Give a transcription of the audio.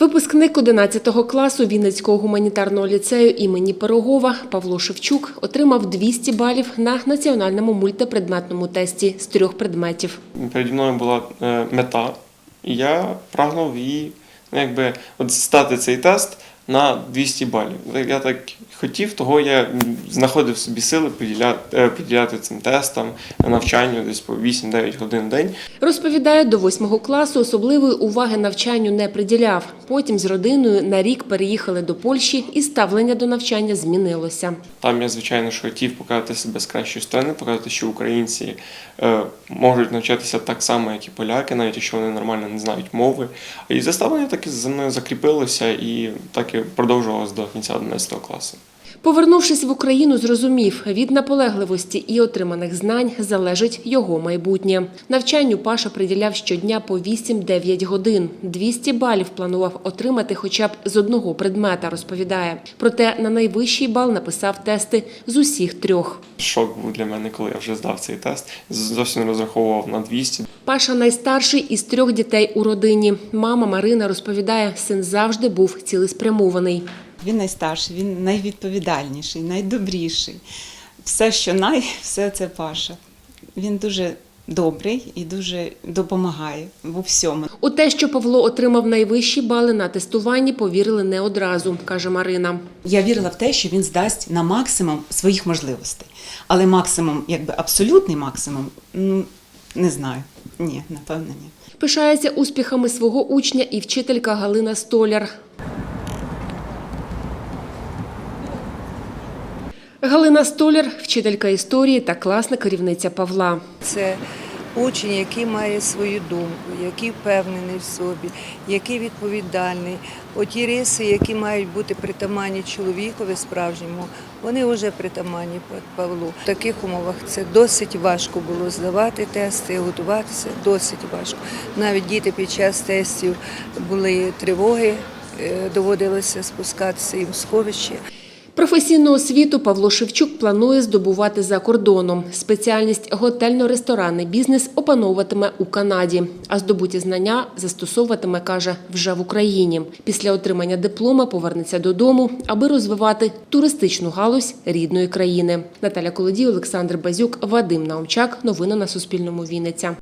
Випускник 11 класу Вінницького гуманітарного ліцею імені Пирогова Павло Шевчук отримав 200 балів на національному мультипредметному тесті з трьох предметів. переді мною була е, мета, і я прагнув її, ну, якби, от стати цей тест на 200 балів. Я так хотів, того я знаходив собі сили поділяти, е, поділяти цим тестам, навчанню десь по 8-9 годин в день. Розповідає, до восьмого класу особливої уваги навчанню не приділяв. Потім з родиною на рік переїхали до Польщі і ставлення до навчання змінилося. Там я, звичайно ж, хотів показати себе з кращої сторони, показати, що українці е, можуть навчатися так само, як і поляки, навіть якщо вони нормально не знають мови. І заставлення так і за мною закріпилося і так і продовжувалось до кінця 11 класу. Повернувшись в Україну, зрозумів, від наполегливості і отриманих знань залежить його майбутнє. Навчанню Паша приділяв щодня по 8-9 годин. 200 балів планував отримати хоча б з одного предмета, розповідає. Проте на найвищий бал написав тести з усіх трьох. Шок був для мене, коли я вже здав цей тест. Зовсім не розраховував на 200. Паша найстарший із трьох дітей у родині. Мама Марина розповідає, син завжди був цілеспрямований. Він найстарший, він найвідповідальніший, найдобріший. Все, що най, все це Паша. Він дуже добрий і дуже допомагає в всьому. У те, що Павло отримав найвищі бали на тестуванні, повірили не одразу, каже Марина. Я вірила в те, що він здасть на максимум своїх можливостей. Але максимум, якби абсолютний максимум, ну не знаю. Ні, напевно, ні. Пишається успіхами свого учня і вчителька Галина Столяр. Галина Столяр, вчителька історії та класна керівниця Павла. Це учень, який має свою думку, який впевнений в собі, який відповідальний. Оті риси, які мають бути притаманні чоловікові справжньому, вони вже притаманні Павлу. В таких умовах це досить важко було здавати тести, готуватися досить важко. Навіть діти під час тестів були тривоги, е, доводилося спускатися їм в сховище. Професійну освіту Павло Шевчук планує здобувати за кордоном. Спеціальність готельно-ресторанний бізнес опановуватиме у Канаді, а здобуті знання застосовуватиме, каже, вже в Україні. Після отримання диплома повернеться додому, аби розвивати туристичну галузь рідної країни. Наталя Колодій, Олександр Базюк, Вадим Наумчак. Новини на Суспільному. Вінниця.